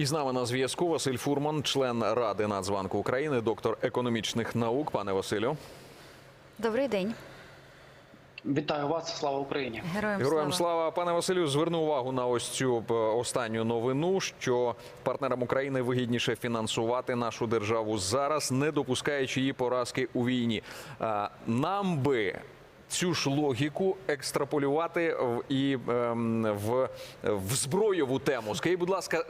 І з нами на зв'язку Василь Фурман, член Ради Нацбанку України, доктор економічних наук. Пане Василю, Добрий день, Вітаю вас, слава Україні. героям, героям слава. слава. Пане Василю, зверну увагу на ось цю е, останню новину, що партнерам України вигідніше фінансувати нашу державу зараз, не допускаючи її поразки у війні. Е, Нам би. Цю ж логіку екстраполювати в- і ем, в, в збройову тему. Скажіть, будь ласка,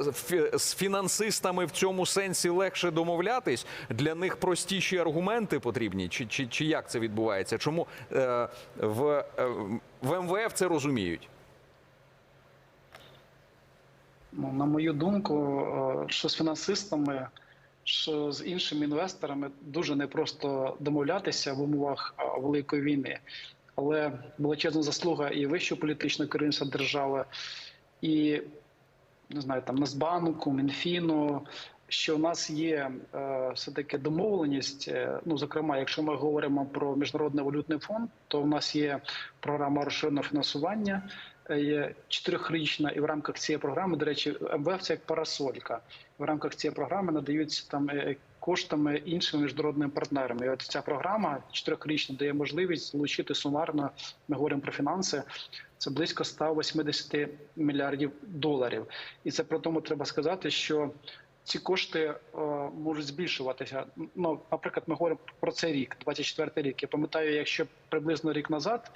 з фінансистами в цьому сенсі легше домовлятись? Для них простіші аргументи потрібні? Чи, чи, чи як це відбувається? Чому е, в, е, в МВФ це розуміють? Ну, на мою думку, е, що з фінансистами, що з іншими інвесторами дуже непросто домовлятися в умовах великої війни. Але величезна заслуга і вищого політичного керівництва держави, і не знаю, там Нацбанку, Мінфіну. Що у нас є е, все таки домовленість. е, Ну, зокрема, якщо ми говоримо про міжнародний валютний фонд, то в нас є програма розширеного фінансування, е, чотирьохрічна, і в рамках цієї програми, до речі, МВФ це як парасолька. В рамках цієї програми надаються там е, коштами іншими міжнародними партнерами. І от ця програма чотирьохрічна дає можливість залучити сумарно. Ми говоримо про фінанси. Це близько 180 мільярдів доларів, і це при тому треба сказати, що ці кошти е, можуть збільшуватися. Ну, наприклад, ми говоримо про цей рік, 24 рік. Я пам'ятаю, якщо приблизно рік назад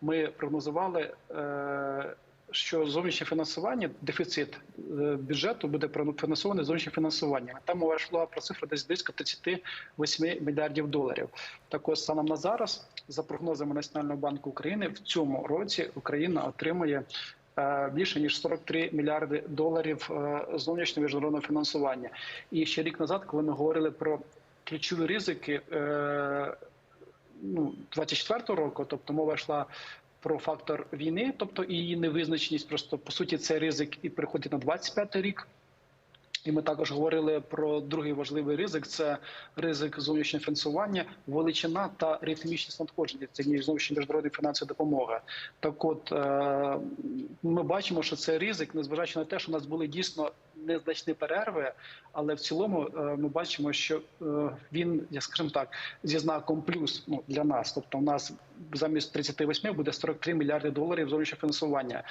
ми прогнозували, е, що зовнішнє фінансування, дефіцит е, бюджету буде профінансований зовнішнім фінансуванням. Там мова йшла про цифру десь близько 38 мільярдів доларів. Так ось станом на зараз, за прогнозами Національного банку України, в цьому році Україна отримує е, більше ніж 43 мільярди доларів е, зовнішнього міжнародного фінансування. І ще рік назад, коли ми говорили про ключові ризики ну, 24-го року, тобто мова йшла про фактор війни, тобто її невизначеність. Просто по суті, це ризик і приходить на 25-й рік. І ми також говорили про другий важливий ризик: це ризик зовнішнього фінансування, величина та ритмічність надходження. Це ніж зовнішня міжнародна фінансова допомога. Так, от е, ми бачимо, що це ризик, незважаючи на те, що у нас були дійсно незначні перерви, але в цілому е, ми бачимо, що е, він, я скажімо так, зі знаком плюс ну, для нас. Тобто, у нас замість 38 буде 43 мільярди доларів зовнішнього фінансування.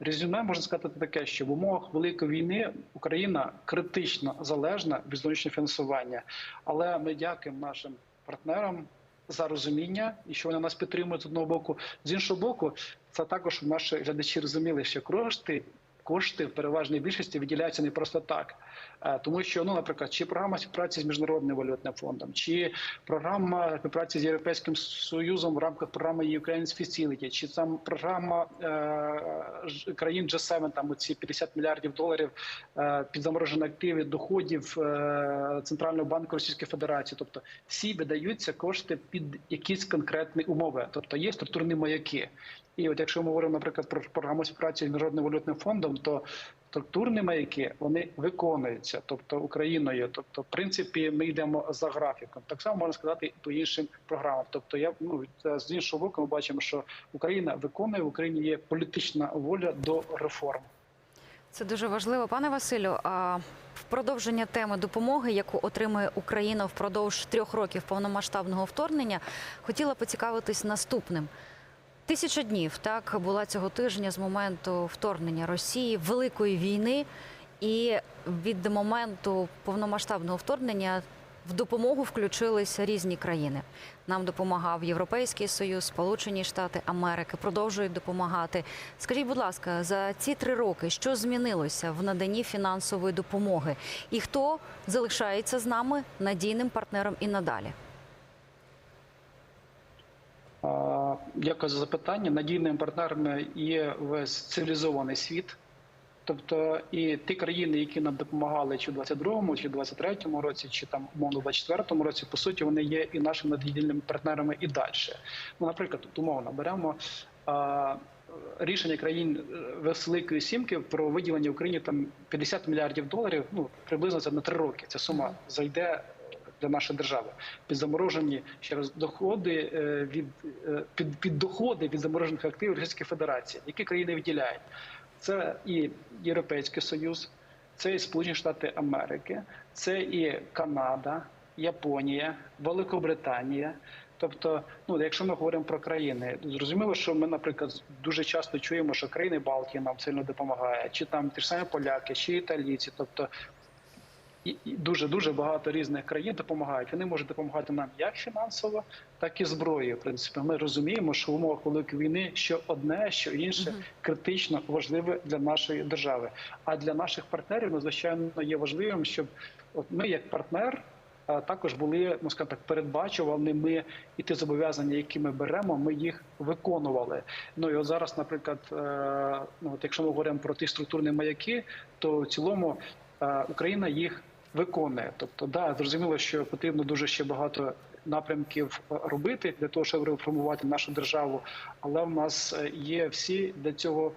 Резюме можна сказати таке, що в умовах великої війни Україна критично залежна від зовнішнього фінансування, але ми дякуємо нашим партнерам. За розуміння і що вони нас підтримують з одного боку, з іншого боку, це також наші глядачі розуміли, що кошти кошти в переважній більшості виділяються не просто так, Е, тому що ну, наприклад, чи програма співпраці з міжнародним валютним фондом, чи програма співпраці з європейським союзом в рамках програми Ukraine Facility, чи там програма е, країн G7, там ці 50 мільярдів доларів е, під заморожені активи доходів е, центрального банку Російської Федерації, тобто всі видаються кошти під якісь конкретні умови, тобто є структурні маяки. І от якщо ми говоримо, наприклад, про програму співпраці з міжнародним валютним фондом, то структурні маяки вони виконуються, тобто Україною. Тобто, в принципі, ми йдемо за графіком. Так само можна сказати і по іншим програмам. Тобто, я ну з іншого боку, ми бачимо, що Україна виконує в Україні є політична воля до реформ. Це дуже важливо, пане Василю. А в продовження теми допомоги, яку отримує Україна впродовж трьох років повномасштабного вторгнення, хотіла поцікавитись наступним. Тисяча днів так була цього тижня з моменту вторгнення Росії, великої війни, і від моменту повномасштабного вторгнення в допомогу включилися різні країни. Нам допомагав Європейський Союз, Сполучені Штати Америки, продовжують допомагати. Скажіть, будь ласка, за ці три роки що змінилося в наданні фінансової допомоги, і хто залишається з нами надійним партнером і надалі? А, Дякую за запитання. Надійними партнерами є весь цивілізований світ. Тобто і ті країни, які нам допомагали чи в 22-му, чи в 23-му році, чи там умовно в 24-му році, по суті, вони є і нашими надійними партнерами і далі. Ну, наприклад, тут умовно беремо а, рішення країн е, Великої сімки про виділення Україні там 50 мільярдів доларів. Ну приблизно це на три роки. Ця сума зайде для нашої держави. Під заморожені ще раз доходи е, від е, під, під доходи від заморожених активів Російської Федерації, які країни виділяють. Це і Європейський Союз, це і Сполучені Штати Америки, це і Канада, Японія, Великобританія. Тобто, ну якщо ми говоримо про країни, зрозуміло, що ми, наприклад, дуже часто чуємо, що країни Балтії нам сильно допомагають, чи там ті ж самі поляки, чи італійці, тобто і дуже дуже багато різних країн допомагають. Вони можуть допомагати нам як фінансово, так і зброєю. В принципі, ми розуміємо, що в умовах великої війни що одне, що інше критично важливе для нашої держави. А для наших партнерів надзвичайно є важливим, щоб от ми, як партнер, також були ну скажімо так передбачуваними і ті зобов'язання, які ми беремо, ми їх виконували. Ну і от зараз, наприклад, е, ну от якщо ми говоримо про ті структурні маяки, то в цілому е, Україна їх виконує. Тобто, да, зрозуміло, що потрібно дуже ще багато напрямків е, робити для того, щоб реформувати нашу державу. Але в нас е, є всі для цього,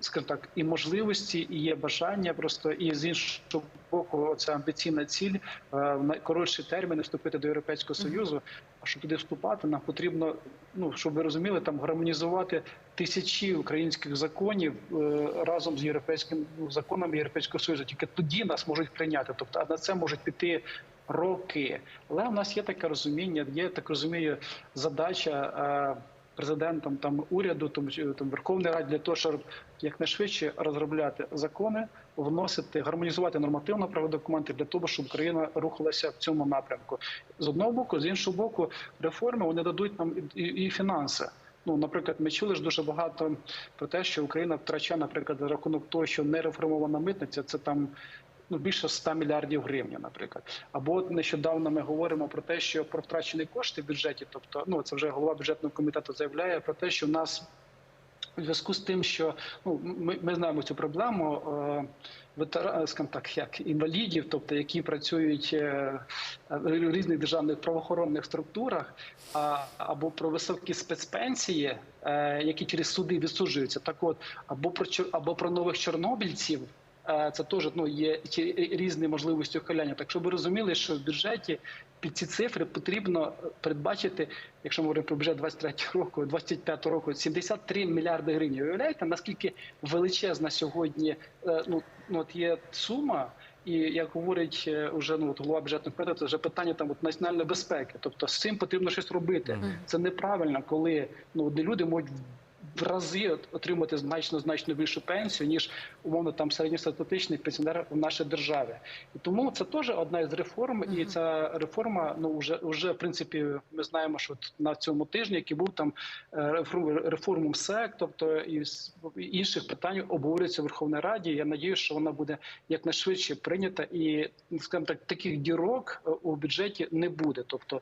скажімо так, і можливості, і є бажання просто і з іншого боку, це амбіційна ціль е, в найкоротші терміни вступити до Європейського союзу. А щоб туди вступати, нам потрібно, ну щоб ви розуміли, там гармонізувати тисячі українських законів е, разом з європейським ну, законами Європейського союзу. Тільки тоді нас можуть прийняти. Тобто, а на це можуть піти. Роки, але у нас є таке розуміння, є так розумію, задача е, президентом там уряду, тому там Верховної Ради для того, щоб якнайшвидше розробляти закони, вносити, гармонізувати нормативно правові документи для того, щоб Україна рухалася в цьому напрямку. З одного боку, з іншого боку, реформи вони дадуть нам і, і фінанси. Ну, наприклад, ми чули ж дуже багато про те, що Україна втрачає, наприклад, за рахунок того, що не реформована митниця, це там ну більше 100 мільярдів гривень, наприклад. Або нещодавно ми говоримо про те, що про втрачені кошти в бюджеті, тобто, ну це вже голова бюджетного комітету заявляє про те, що в нас у зв'язку з тим, що ну ми, ми знаємо цю проблему е, ветера, скажімо так, як інвалідів, тобто які працюють е, в різних державних правоохоронних структурах, або про високі спецпенсії, е, які через суди відсуджуються. Так, от або про або про нових чорнобильців. Е, Це теж ну є різні можливості ухиляння. Так щоб ви розуміли, що в бюджеті під ці цифри потрібно передбачити, якщо ми говоримо про бюджет 23 року, 25 року, 73 мільярди гривень. Уявляєте, наскільки величезна сьогодні е, ну, ну от є сума. І як говорить е, уже ну от голова бюджетного комітету, це вже питання там от національної безпеки. Тобто з цим потрібно щось робити. Це неправильно, коли ну одні люди можуть в рази отримати значно значно більшу пенсію ніж умовно там середньостатистичний пенсіонер в нашій державі. І тому це теж одна із реформ, і ця реформа ну вже вже в принципі ми знаємо, що на цьому тижні, який був там е, реформ реформу МСЕК, тобто і інших питань обговорюється в Верховній Раді. Я надіюся, що вона буде якнайшвидше прийнята, і скажімо так, таких дірок е, у бюджеті не буде. Тобто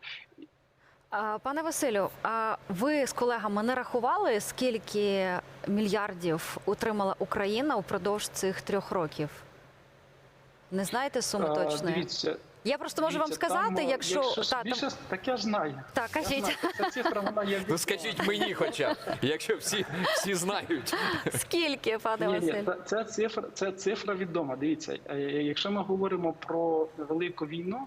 Пане Василю, а ви з колегами не рахували, скільки мільярдів отримала Україна упродовж цих трьох років? Не знаєте суми е, точної? дивіться. Я просто можу вам сказати, там, якщо, якщо та, там- так я знаю. Так, кажіть. знаю. Ця цифра вона є Ну скажіть мені, хоча якщо всі, всі знають. скільки, пане Ні, ні, Василь? це- це цифра, це цифра відома. Дивіться, е, якщо ми говоримо про велику війну.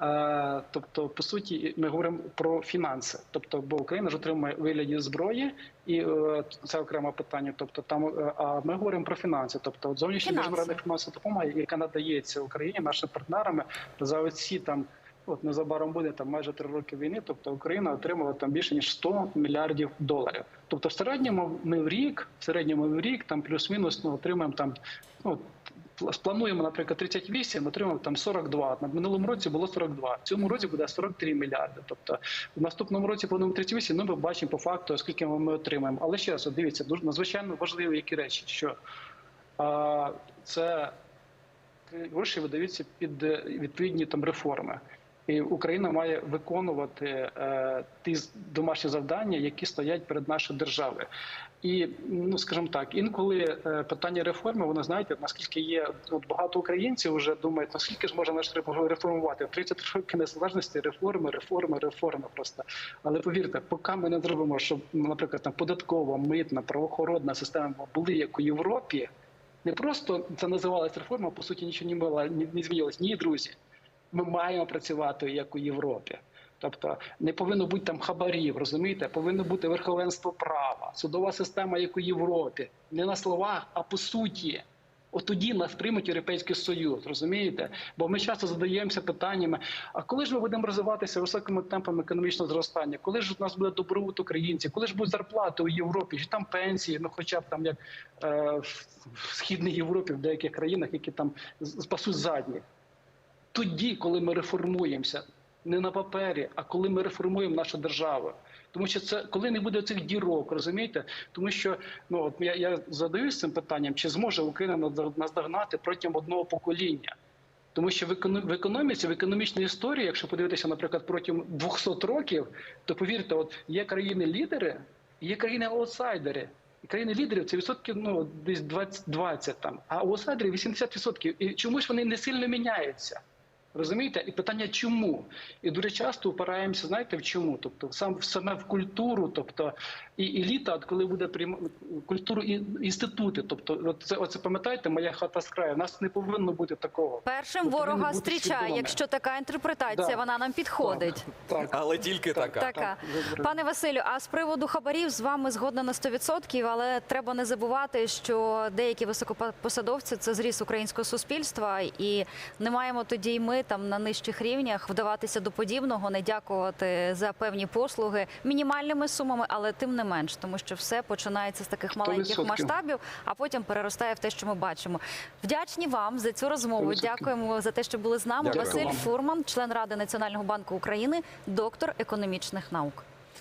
Е, Тобто, по суті, ми говоримо про фінанси. Тобто, бо Україна ж отримує вигляді зброї, і е, це окреме питання. Тобто, там е, а ми говоримо про фінанси. Тобто, от зовнішня Фінанси. міжнародна фінансова допомога, яка надається Україні нашими партнерами за оці там. От незабаром буде там майже три роки війни. Тобто Україна отримала там більше ніж 100 мільярдів доларів. Тобто, в середньому ми в рік, в середньому в рік там плюс-мінус ну, отримаємо там. Ну пл- плануємо, наприклад, 38, отримаємо там 42. На минулому році було 42. В цьому році буде 43 мільярди. Тобто в наступному році плануємо 38, Ну ми бачимо по факту, скільки ми отримаємо. Але ще раз, дивіться, дуже надзвичайно важливі які речі, що а, це гроші видаються під е, відповідні там реформи. І Україна має виконувати е, ті домашні завдання, які стоять перед нашою державою. І ну скажімо так, інколи е, питання реформи, воно знаєте, наскільки є от багато українців вже думають, наскільки ж можна наш реформувати 30 років незалежності, реформи, реформи, реформи просто. Але повірте, поки ми не зробимо, щоб, ну, наприклад, там податкова, митна, правоохоронна система були як у Європі. Не просто це називалась реформа, по суті, нічого не було, не змінилось. Ні, друзі. Ми маємо працювати як у Європі. Тобто не повинно бути там хабарів, розумієте? Повинно бути верховенство права, судова система, як у Європі. Не на словах, а по суті. От тоді нас приймуть Європейський Союз, розумієте? Бо ми часто задаємося питаннями: а коли ж ми будемо розвиватися високими темпами економічного зростання? Коли ж у нас буде добробут українців? Коли ж будуть зарплати у Європі? Чи там пенсії? Ну, хоча б там як е, в східній Європі, в деяких країнах, які там спасуть задні. Тоді, коли ми реформуємося, не на папері, а коли ми реформуємо нашу державу. Тому що це коли не буде цих дірок, розумієте? Тому що ну от я, я задаюсь цим питанням, чи зможе Україна наздогнати протягом одного покоління? Тому що в економ- в економіці, в економічній історії, якщо подивитися, наприклад, протягом 200 років, то повірте, от є країни-лідери, є країни-аутсайдери. Країни-лідерів це відсотків ну десь 20, 20 там, а аутсайдерів 80%. І чомусь вони не сильно міняються. Розумієте? І питання чому? І дуже часто упираємося, знаєте, в чому? Тобто сам саме в культуру, тобто і еліта, от коли буде прийм... культуру і інститути. Тобто, от це оце пам'ятаєте, моя хата з краю. У нас не повинно бути такого. Першим ворога зустрічає, якщо така інтерпретація, Да. вона нам підходить. Так. Але тільки Так, така. Така. праві. Пане Василю, а з приводу хабарів з вами згодна на 100%, але треба не забувати, що деякі високопосадовці це зріс українського суспільства, і не маємо тоді й ми там на нижчих рівнях вдаватися до подібного, не дякувати за певні послуги мінімальними сумами, але тим не менш, тому що все починається з таких маленьких 100%. масштабів, а потім переростає в те, що ми бачимо. Вдячні вам за цю розмову. 100%. Дякуємо за те, що були з нами. Дякую Василь вам. Фурман, член Ради Національного банку України, доктор економічних наук.